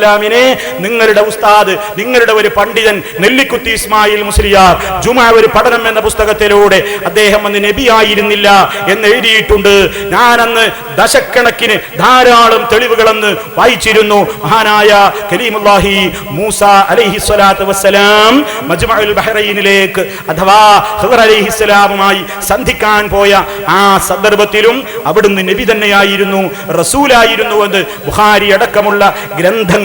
ഇസ്ലാമിനെ നിങ്ങളുടെ ഉസ്താദ് നിങ്ങളുടെ ഒരു പണ്ഡിതൻ നെല്ലിക്കുത്തി ഇസ്മായിൽ മുസ്ലിയാർ ജുമാ ഒരു പഠനം എന്ന പുസ്തകത്തിലൂടെ അദ്ദേഹം അന്ന് നബിയായിരുന്നില്ല എന്ന് എഴുതിയിട്ടുണ്ട്. ഞാൻ അന്ന് ദശക്കണക്കിന് ധാരാളം തെളിവുകളെന്ന് വായിച്ചിരുന്നു. മഹാനായ കരീമുല്ലാഹി മൂസ അലൈഹി സ്വലാത്തു വസ്സലാം മജ്മഉൽ ബഹ്റൈനിലേക്ക് അഥവാ ഹുർ അലൈഹിസ്സലാമുമായി സന്ധിക്കാൻ പോയ ആ സന്ദർഭത്തിലും അവിടുന്ന് നബി തന്നെയായിരുന്നു റസൂലായിരുന്നു എന്ന് ബുഹാരി അടക്കമുള്ള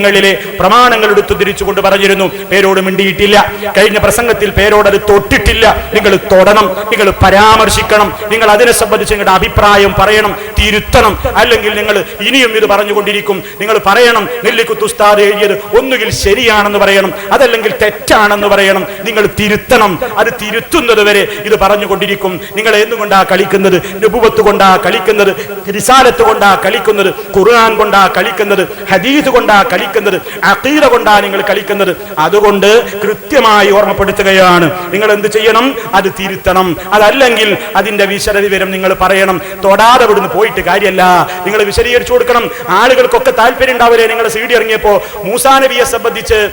ഗ്രന്ഥങ്ങളിലെ പ്രമാണങ്ങൾ എടുത്തു തിരിച്ചുകൊണ്ട് പറഞ്ഞിരുന്നു. പേരോട് മിണ്ടിയിട്ടില്ല. കഴിഞ്ഞ പ്രസംഗത്തിൽ പേരോട് അത് തൊട്ടിട്ടില്ല. നിങ്ങൾ തൊടണം. നിങ്ങൾ പരാമർശിക്കണം. നിങ്ങൾ അതിനെ സംബന്ധിച്ച് നിങ്ങളുടെ അഭിപ്രായം പറയണം. തിരുത്തണം. അല്ലെങ്കിൽ നിങ്ങൾ ഇനിയും ഇത് പറഞ്ഞുകൊണ്ടിരിക്കും. നിങ്ങൾ പറയണം നെല്ലിക്കുത്ത് ഉസ്താദ് എഴുതിയത് ഒന്നുകിൽ ശരിയാണെന്ന് പറയണം. അതല്ലെങ്കിൽ തെറ്റാണെന്ന് പറയണം. നിങ്ങൾ തിരുത്തണം. അത് തിരുത്തുന്നത് വരെ ഇത് പറഞ്ഞുകൊണ്ടിരിക്കും. നിങ്ങൾ എന്തുകൊണ്ടാ കളിക്കുന്നത്? നുപുവത്ത് കൊണ്ടാ കളിക്കുന്നത്? റിസാലത്ത് കൊണ്ടാ കളിക്കുന്നത്? ഖുർആൻ കൊണ്ടാ കളിക്കുന്നത്? ഹദീസ് കൊണ്ടാ കളിക്കുന്നത്? അഖീദ കൊണ്ടാണ് നിങ്ങൾ കളിക്കുന്നത്. അതുകൊണ്ട് കൃത്യമായി ഓർമ്മപ്പെടുത്തുകയാണ്. നിങ്ങൾ എന്ത് ചെയ്യണം? അത് തിരുത്തണം. അതല്ലെങ്കിൽ അതിന്റെ വിശദ വിവരം നിങ്ങൾ പറയണം. തൊടാതെ ഇവിടുന്ന് പോയിട്ട് കാര്യമല്ല നിങ്ങൾ വിശദീകരിച്ചു കൊടുക്കണം. ആളുകൾക്കൊക്കെ താല്പര്യം ഉണ്ടാവില്ലേ? നിങ്ങൾ സീഡി ഇറങ്ങിയപ്പോ മൂസാ നബിയെ സംബന്ധിച്ച്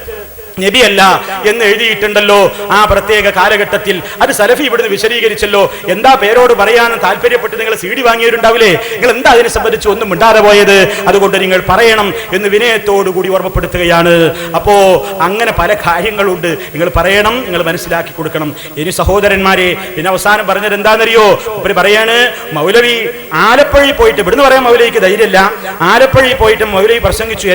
നബിയല്ല എന്ന് എഴുതിയിട്ടുണ്ടല്ലോ. ആ പ്രത്യേക കാലഘട്ടത്തിൽ അത് സലഫി ഇവിടുന്ന് വിശദീകരിച്ചല്ലോ. എന്താ പേരോട് പറയാനും താല്പര്യപ്പെട്ട് നിങ്ങൾ സി ഡി വാങ്ങിയവരുണ്ടാവില്ലേ? നിങ്ങൾ എന്താ അതിനെ സംബന്ധിച്ച് ഒന്നും മിണ്ടാതെ പോയത്? അതുകൊണ്ട് നിങ്ങൾ പറയണം എന്ന് വിനയത്തോടു കൂടി ഓർമ്മപ്പെടുത്തുകയാണ്. അപ്പോ അങ്ങനെ പല കാര്യങ്ങളുണ്ട്. നിങ്ങൾ പറയണം നിങ്ങൾ മനസ്സിലാക്കി കൊടുക്കണം. ഇനി സഹോദരന്മാരെ പിന്നെ അവസാനം പറഞ്ഞത് എന്താണെന്നറിയോ? ഇവർ പറയാണ് മൗലവി ആലപ്പുഴയിൽ പോയിട്ട് ഇവിടുന്ന് പറയാൻ മൗലവിക്ക് ധൈര്യമില്ല. ആലപ്പുഴയിൽ പോയിട്ട് മൗലവി പ്രസംഗിച്ചു.